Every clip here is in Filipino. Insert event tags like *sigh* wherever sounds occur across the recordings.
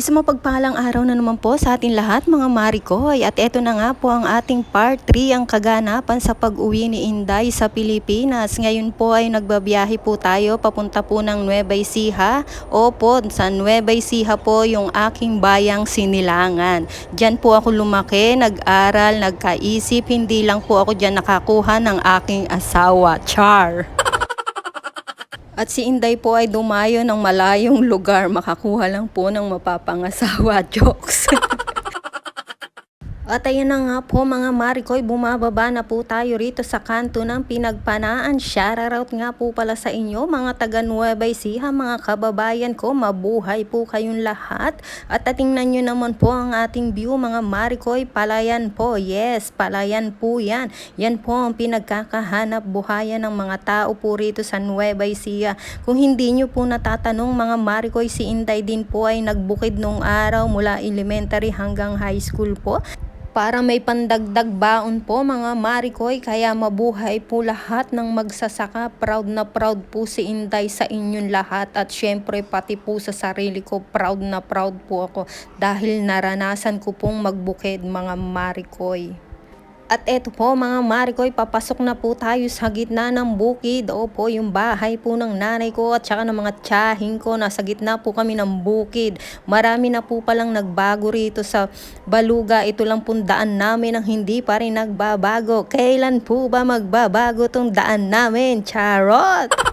Isang mapagpalang araw na naman po sa ating lahat mga Marikoy at eto na nga po ang ating part 3 ang kaganapan sa pag-uwi ni Inday sa Pilipinas. Ngayon po ay nagbabiyahe po tayo papunta po ng Nueva Ecija. Opo, sa Nueva Ecija po yung aking bayang sinilangan. Diyan po ako lumaki, nag-aral, nagkaisip, hindi lang po ako diyan nakakuha ng aking asawa. Char! At si Inday po ay dumayo ng malayong lugar, makakuha lang po ng mapapangasawa *laughs* jokes. At ayan na nga po mga Marikoy, bumababa na po tayo rito sa kanto ng pinagpanaan. Shoutout nga po pala sa inyo mga taga Nueva Ecija, mga kababayan ko, mabuhay po kayong lahat. At tingnan nyo naman po ang ating view mga Marikoy, palayan po. Yes, palayan po yan. Yan po ang pinagkakahanap buhayan ng mga tao po rito sa Nueva Ecija. Kung hindi nyo po natatanong mga Marikoy, si Inday din po ay nagbukid nung araw mula elementary hanggang high school po para may pandagdag baon po mga Marikoy. Kaya mabuhay po lahat ng magsasaka. Proud na proud po si Inday sa inyong lahat. At syempre pati po sa sarili ko proud na proud po ako. Dahil naranasan ko pong magbukid mga Marikoy. At eto po mga Marikoy, papasok na po tayo sa gitna ng bukid. Opo, yung bahay po ng nanay ko at saka ng mga tiyahing ko. Nasa gitna po kami ng bukid. Marami na po palang nagbago rito sa Baluga. Ito lang pong daan namin ang hindi pa rin nagbabago. Kailan po ba magbabago tong daan namin? Charot!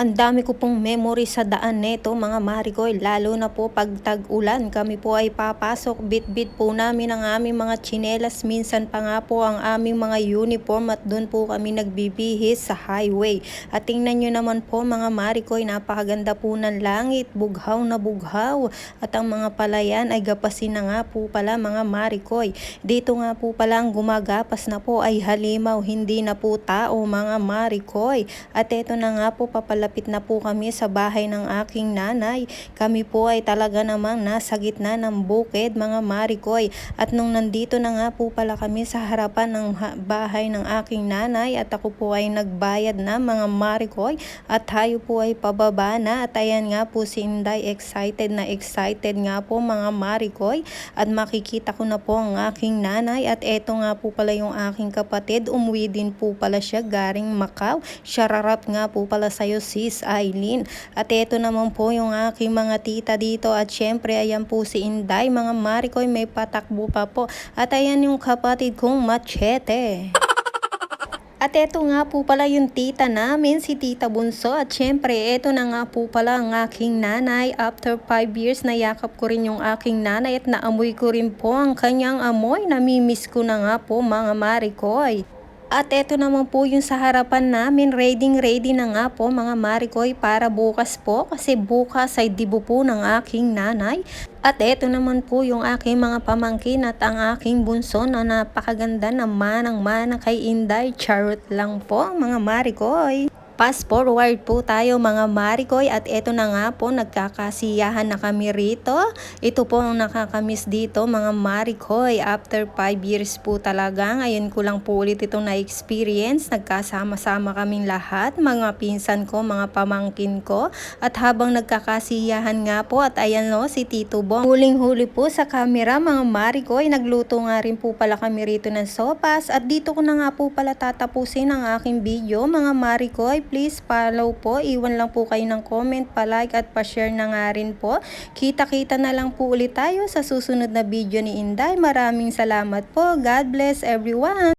Ang dami ko pong memory sa daan neto mga Marigoy, lalo na po pag tag-ulan. Kami po ay papasok, bit-bit po namin ang aming mga chinelas. Minsan pa nga po ang aming mga uniform at doon po kami nagbibihis sa highway. At tingnan nyo naman po mga Marigoy, napakaganda po ng langit, bughaw na bughaw. At ang mga palayan ay gapasin na nga po pala mga Marigoy. Dito nga po pala ang gumagapas na po ay halimaw, hindi na po tao mga Marigoy. At eto na nga po papalapit malapit na po kami sa bahay ng aking nanay. Kami po ay talaga namang nasa gitna ng bukid mga marikoy. At nung nandito na nga po pala kami sa harapan ng bahay ng aking nanay at ako po ay nagbayad na mga marikoy at tayo po ay pababa na at ayan nga po si Inday excited na excited nga po mga marikoy at makikita ko na po ang aking nanay at eto nga po pala yung aking kapatid umuwi din po pala siya garing Macau. Shararat nga po pala sa'yo si Sis Eileen. At ito naman po yung aking mga tita dito at syempre ayan po si Inday. Mga Marikoy may patakbo pa po. At ayan yung kapatid kong machete. *laughs* At eto nga po pala yung tita namin, si Tita Bunso. At syempre, eto na nga po pala ang aking nanay. After 5 years, nayakap ko rin yung aking nanay at naamoy ko rin po ang kanyang amoy. Namimiss ko na nga po mga marikoy. At eto naman po yung sa harapan namin, ready ready na nga po mga Marikoy para bukas po kasi bukas ay dibo po ng aking nanay. At eto naman po yung aking mga pamangkin at ang aking bunso na napakaganda naman ang mana kay Inday. Charot lang po mga Marikoy. Fast forward po tayo mga Marikoy at eto na nga po nagkakasiyahan na kami rito. Ito po ang nakakamiss dito mga Marikoy. After 5 years po talaga, ngayon ko lang po ulit itong na-experience. Nagkasama-sama kaming lahat, mga pinsan ko, mga pamangkin ko. At habang nagkakasiyahan nga po at ayan no, si Tito Bong. Huling-huli po sa camera mga Marikoy. Nagluto nga rin po pala kami rito ng sopas. At dito ko na nga po pala tatapusin ang aking video mga Marikoy please follow po. Iwan lang po kayo ng comment, pa-like at pa-share na nga rin po. Kita-kita na lang po ulit tayo sa susunod na video ni Inday. Maraming salamat po. God bless everyone!